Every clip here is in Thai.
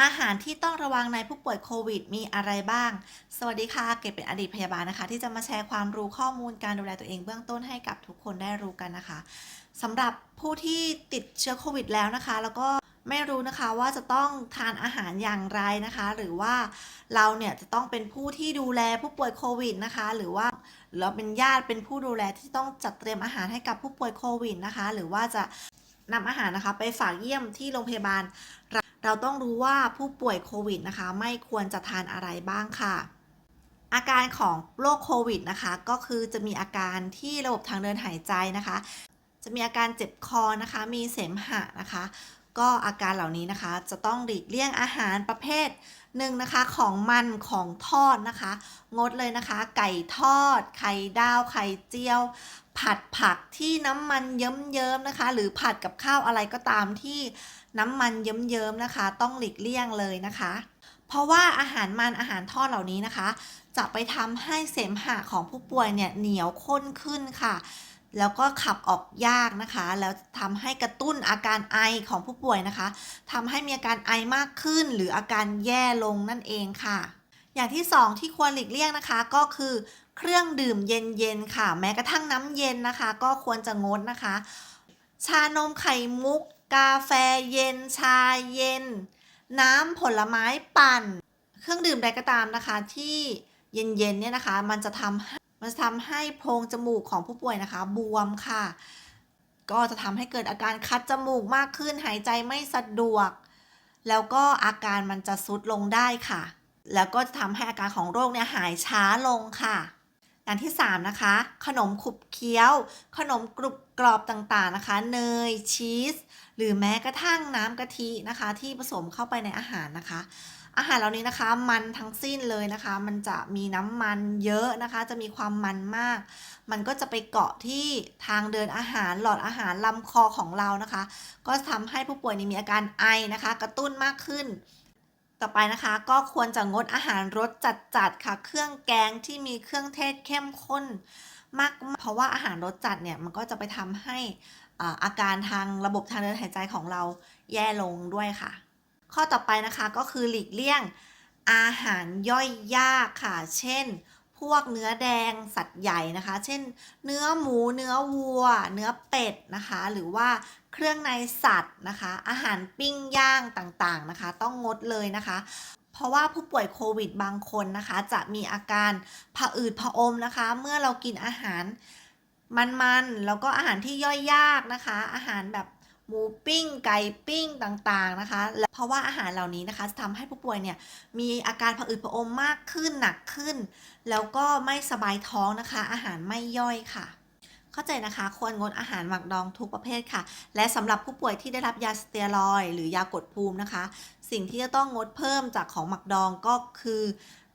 อาหารที่ต้องระวังในผู้ป่วยโควิดมีอะไรบ้าง สวัสดีค่ะ เกดเป็นอดีตพยาบาลนะคะ ที่จะมาแชร์ความรู้ข้อมูลการดูแลตัวเองเบื้องต้นให้กับทุกคนได้รู้กันนะคะสำหรับผู้ที่ติดเชื้อโควิดแล้วนะคะ แล้วก็ไม่รู้นะคะว่าจะต้องทานอาหารอย่างไรนะคะ หรือว่าเราเนี่ยจะต้องเป็นผู้ที่ดูแลผู้ป่วยโควิดนะคะ หรือว่าเราเป็นญาติเป็นผู้ดูแลที่ต้องจัดเตรียมอาหารให้กับผู้ป่วยโควิดนะคะ หรือว่าจะนำอาหารนะคะ ไปฝากเยี่ยมที่โรงพยาบาล เราต้องรู้ว่าผู้ป่วยโควิดนะคะ ไม่ควรจะทานอะไรบ้างค่ะ อาการของโรคโควิดนะคะ ก็คือจะมีอาการที่ระบบทางเดินหายใจนะคะ จะมีอาการเจ็บคอนะคะ มีเสมหะนะคะ ก็อาการเหล่านี้นะคะ จะต้องหลีกเลี่ยงอาหารประเภทหนึ่งนะคะของมันของทอดนะคะ งดเลยนะคะ ไก่ทอด ไข่ดาว ไข่เจียว ผัดผักที่น้ำมันเยิ้มๆนะคะ หรือผัดกับข้าวอะไรก็ตามที่น้ำมันเยิ้มๆนะคะ ต้องหลีกเลี่ยงเลยนะคะ เพราะว่าอาหารมันอาหารทอดเหล่านี้นะคะ จะไปทำให้เสมหะของผู้ป่วยเนี่ยเหนียวข้นขึ้นค่ะแล้วก็ขับออกยากนะคะ แล้วทำให้กระตุ้นอาการไอของผู้ป่วยนะคะทำให้มีอาการไอมากขึ้น หรืออาการแย่ลงนั่นเองค่ะ อย่างที่สองที่ควรหลีกเลี่ยงนะคะ ก็คือ เครื่องดื่มเย็นๆค่ะ แม้กระทั่งน้ำเย็นนะคะ ก็ควรจะงดนะคะ ชานมไข่มุก กาแฟเย็น ชาเย็น น้ำผลไม้ปั่น เครื่องดื่มใดก็ตามนะคะที่เย็นๆเนี่ยนะคะ มันจะทำมันจะทำให้โพรงจมูกของผู้ป่วยนะคะ บวมค่ะ ก็จะทำให้เกิดอาการคัดจมูกมากขึ้นหายใจไม่สะดวก แล้วก็อาการมันจะซุดลงได้ค่ะ แล้วก็จะทำให้อาการของโรคเนี่ยหายช้าลงค่ะ อย่างที่ 3 นะคะ ขนมขบเคี้ยว ขนมกรุบกรอบต่างๆนะคะ เนยชีส หรือแม้กระทั่งน้ำกะทินะคะ ที่ผสมเข้าไปในอาหารนะคะ อาหารเหล่านี้นะคะ มันทั้งสิ้นเลยนะคะ มันจะมีน้ำมันเยอะนะคะ จะมีความมันมาก มันก็จะไปเกาะที่ทางเดินอาหารหลอดอาหารลำคอของเรานะคะ ก็ทำให้ผู้ป่วยนี่มีอาการไอนะคะ กระตุ้นมากขึ้น ต่อไปนะคะก็ควรจะงดอาหารรสจัดๆค่ะ เครื่องแกงที่มีเครื่องเทศเข้มข้นมาก เพราะว่าอาหารรสจัดเนี่ยมันก็จะไปทำให้อาการทางระบบทางเดินหายใจของเราแย่ลงด้วยค่ะ ข้อต่อไปนะคะก็คือหลีกเลี่ยงอาหารย่อยยากค่ะ เช่น พวกเนื้อแดงสัตว์ใหญ่นะคะ เช่น เนื้อหมู เนื้อวัว เนื้อเป็ดนะคะ หรือว่าเครื่องในสัตว์นะคะ อาหารปิ้งย่างต่างๆนะคะ ต้องงดเลยนะคะ เพราะว่าผู้ป่วยโควิดบางคนนะคะ จะมีอาการผะอืดผะอมนะคะ เมื่อเรากินอาหารมันๆ แล้วก็อาหารที่ย่อยยากนะคะ อาหารแบบ หมูปิ้ง ไก่ปิ้งต่างๆนะคะและเพราะว่าอาหารเหล่านี้นะคะจะทำให้ผู้ป่วยเนี่ยมีอาการผะอืดผะอมมากขึ้นหนักขึ้น แล้วก็ไม่สบายท้องนะคะ อาหารไม่ย่อยค่ะ เข้าใจนะคะควรงดอาหารหมักดองทุกประเภทค่ะ และสำหรับผู้ป่วยที่ได้รับยาสเตียรอยหรือยากดภูมินะคะ สิ่งที่จะต้องงดเพิ่มจากของหมักดองก็คือ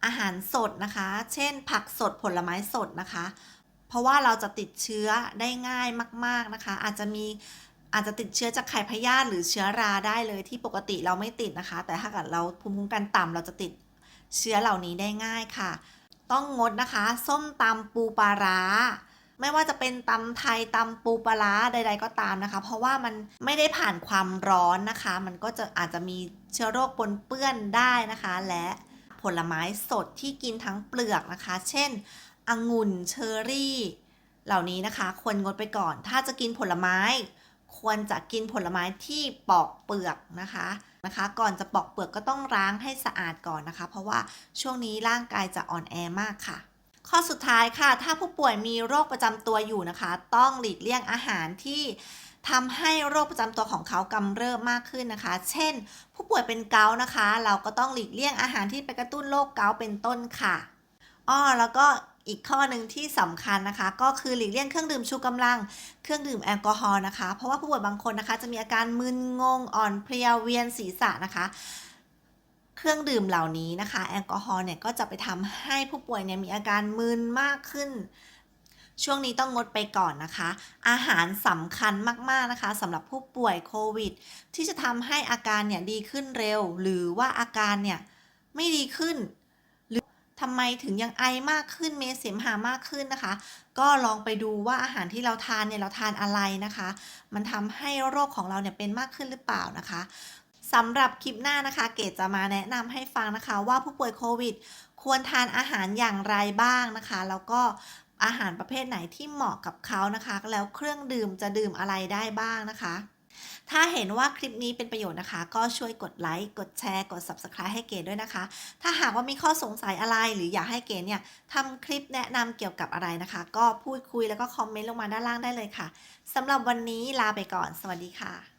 อาหารสดนะคะ เช่น ผักสดผลไม้สดนะคะ เพราะว่าเราจะติดเชื้อได้ง่ายมาก ๆนะคะ อาจจะมี อาจจะติดเชื้อจากไข่พยาธิหรือเชื้อราได้เลยที่ปกติเราไม่ติดนะคะ แต่ถ้าเกิดเราภูมิคุ้มกันต่ำเราจะติดเชื้อเหล่านี้ได้ง่ายค่ะ ต้องงดนะคะ ส้มตำปูปลาร้า ไม่ว่าจะเป็นตำไทยตำปูปลาร้าใด ๆ ก็ตามนะคะ เพราะว่ามันไม่ได้ผ่านความร้อนนะคะ มันก็จะอาจจะมีเชื้อโรคปนเปื้อนได้นะคะ และผลไม้สดที่กินทั้งเปลือกนะคะ เช่นองุ่นเชอร์รี่ เหล่านี้นะคะ ควรงดไปก่อน ถ้าจะกินผลไม้ ควรจะกินผลไม้ที่ปอกเปลือกนะคะนะคะ ก่อนจะปอกเปลือกก็ต้องล้างให้สะอาดก่อนนะคะ เพราะว่าช่วงนี้ร่างกายจะอ่อนแอมากค่ะ ข้อสุดท้ายค่ะ ถ้าผู้ป่วยมีโรคประจำตัวอยู่นะคะ ต้องหลีกเลี่ยงอาหารที่ทำให้โรคประจำตัวของเขากำเริบมากขึ้นนะคะ เช่น ผู้ป่วยเป็นเกาต์นะคะ เราก็ต้องหลีกเลี่ยงอาหารที่ไปกระตุ้นโรคเกาต์เป็นต้นค่ะอ้อแล้วก็ อีกข้อหนึ่งที่สำคัญนะคะ ก็คือหลีกเลี่ยงเครื่องดื่มชูกำลัง เครื่องดื่มแอลกอฮอล์นะคะ เพราะว่าผู้ป่วยบางคนนะคะ จะมีอาการมึนงงอ่อนเพลียเวียนศีรษะนะคะ เครื่องดื่มเหล่านี้นะคะ แอลกอฮอล์เนี่ยก็จะไปทำให้ผู้ป่วยเนี่ยมีอาการมึนมากขึ้นช่วงนี้ต้องงดไปก่อนนะคะ อาหารสำคัญมากๆนะคะสำหรับผู้ป่วยโควิด ที่จะทำให้อาการเนี่ยดีขึ้นเร็ว หรือว่าอาการเนี่ยไม่ดีขึ้น ทำไมถึงยังไอมากขึ้นเมเสมหามากขึ้นนะคะ ก็ลองไปดูว่าอาหารที่เราทานเนี่ยเราทานอะไรนะคะ มันทำให้โรคของเราเนี่ยเป็นมากขึ้นหรือเปล่านะคะสำหรับคลิปหน้านะคะ เกดจะมาแนะนำให้ฟังนะคะ ว่าผู้ป่วยโควิด ควรทานอาหารอย่างไรบ้างนะคะ แล้วก็อาหารประเภทไหนที่เหมาะกับเขานะคะ แล้วเครื่องดื่มจะดื่มอะไรได้บ้างนะคะ ถ้าเห็นว่าคลิปนี้เป็นประโยชน์นะคะ ก็ช่วยกดไลค์กดแชร์กด Subscribe ให้เกดด้วยนะคะ ถ้าหากว่ามีข้อสงสัยอะไรหรืออยากให้เกดเนี่ยทำคลิปแนะนำเกี่ยวกับอะไรนะคะ ก็พูดคุยแล้วก็คอมเมนต์ลงมาด้านล่างได้เลยค่ะสำหรับวันนี้ลาไปก่อน สวัสดีค่ะ